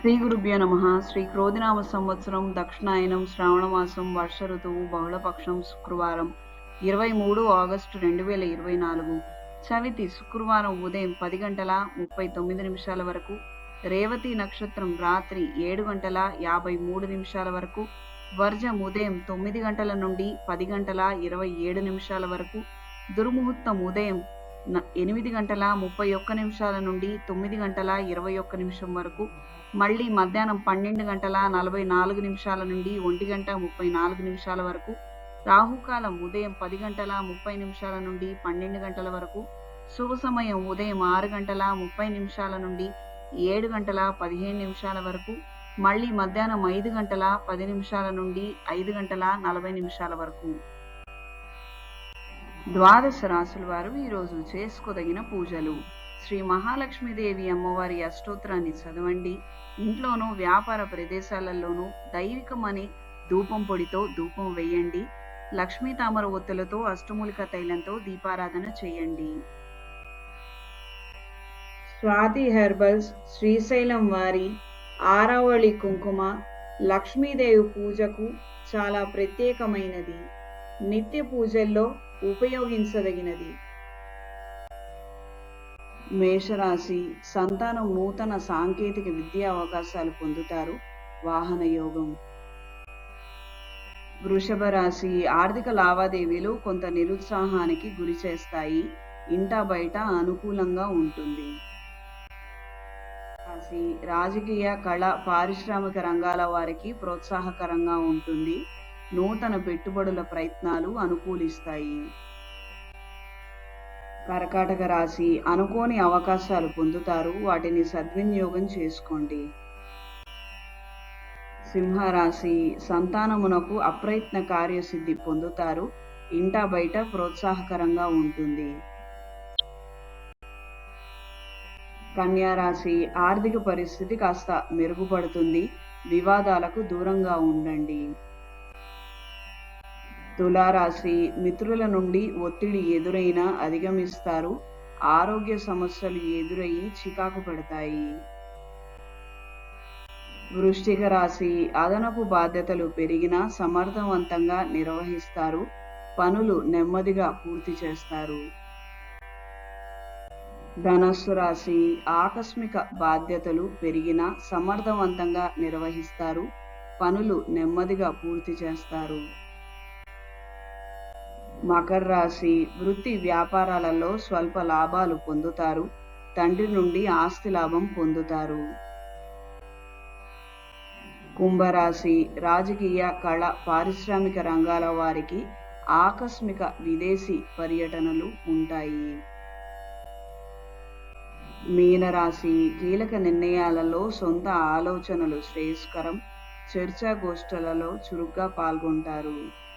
శ్రీ గురుభ్యో నమ. శ్రీ క్రోధినామ సంవత్సరం దక్షిణాయనం శ్రావణమాసం వర్ష ఋతువు బహుళపక్షం శుక్రవారం. ఇరవై మూడు ఆగస్టు రెండు వేల ఇరవై నాలుగు. చవితి శుక్రవారం ఉదయం పది గంటల ముప్పై తొమ్మిది నిమిషాల వరకు. రేవతి నక్షత్రం రాత్రి ఏడు గంటల యాభై మూడు నిమిషాల వరకు. వర్జం ఉదయం తొమ్మిది గంటల నుండి పది గంటల ఇరవై ఏడు నిమిషాల వరకు. దుర్ముహూర్తం ఉదయం ఎనిమిది గంటల ముప్పై ఒక్క నిమిషాల నుండి తొమ్మిది గంటల ఇరవై ఒక్క నిమిషం వరకు మళ్ళీ మధ్యాహ్నం పన్నెండు గంటల నలభై నాలుగు నిమిషాల నుండి ఒంటి గంట ముప్పై నాలుగు నిమిషాల వరకు రాహుకాలం ఉదయం పది గంటల ముప్పై నిమిషాల నుండి పన్నెండు గంటల వరకు శుభ సమయం ఉదయం ఆరు గంటల ముప్పై నిమిషాల నుండి ఏడు గంటల పదిహేను నిమిషాల వరకు మళ్ళీ మధ్యాహ్నం ఐదు గంటల పది నిమిషాల నుండి ఐదు గంటల నలభై నిమిషాల వరకు. ద్వాదశ రాసుల వారు ఈరోజు చేసుకోదగిన పూజలు. శ్రీ మహాలక్ష్మీదేవి అమ్మవారి అష్టోత్తరాన్ని చదవండి. ఇంట్లోనూ వ్యాపార ప్రదేశాలలోనూ దైవికమని ధూపం పొడితో ధూపం వేయండి. లక్ష్మీ తామర ఒత్తులతో అష్టమూలిక తైలంతో దీపారాధన చేయండి. స్వాతి హెర్బల్స్ శ్రీశైలం వారి ఆరావళి కుంకుమ లక్ష్మీదేవి పూజకు చాలా ప్రత్యేకమైనది. నిత్య పూజల్లో ఉపయోగించదగినది. మేషరాశి సంతానం నూతన సాంకేతిక విద్యా అవకాశాలు పొందుతారు. వాహన యోగం. వృషభ రాశి ఆర్థిక లావాదేవీలు కొంత నిరుత్సాహానికి గురి చేస్తాయి. ఇంటా బయట అనుకూలంగా ఉంటుంది. రాశి రాజకీయ కళ పారిశ్రామిక రంగాల వారికి ప్రోత్సాహకరంగా ఉంటుంది. నూతన పెట్టుబడుల ప్రయత్నాలు అనుకూలిస్తాయి. కర్కాటక రాశి అనుకోని అవకాశాలు పొందుతారు. వాటిని సద్వినియోగం చేసుకోండి. సింహరాశి సంతానమునకు అప్రయత్న కార్యసిద్ధి పొందుతారు. ఇంటా బయట ప్రోత్సాహకరంగా ఉంటుంది. కన్యారాశి ఆర్థిక పరిస్థితి కాస్త మెరుగుపడుతుంది. వివాదాలకు దూరంగా ఉండండి. తులారాశి మిత్రుల నుండి ఒత్తిడి ఎదురైనా అధిగమిస్తారు. ఆరోగ్య సమస్యలు ఎదురయ్యి చికాకు పెడతాయి. వృష్టిక రాశి అదనపు బాధ్యతలు పెరిగినా సమర్థవంతంగా నిర్వహిస్తారు. పనులు నెమ్మదిగా పూర్తి చేస్తారు. ధనస్సు రాశి ఆకస్మిక బాధ్యతలు పెరిగినా సమర్థవంతంగా నిర్వహిస్తారు. పనులు నెమ్మదిగా పూర్తి చేస్తారు. మకర రాశి వృత్తి వ్యాపారాలలో స్వల్ప లాభాలు పొందుతారు. తండ్రి నుండి ఆస్తి లాభం పొందుతారు. కుంభరాశి రాజకీయ కళ పారిశ్రామిక రంగాల వారికి ఆకస్మిక విదేశీ పర్యటనలు ఉంటాయి. మీనరాశి కీలక నిర్ణయాలలో సొంత ఆలోచనలు శ్రేయస్కరం చర్చాగోష్ఠులలో చురుగ్గా పాల్గొంటారు.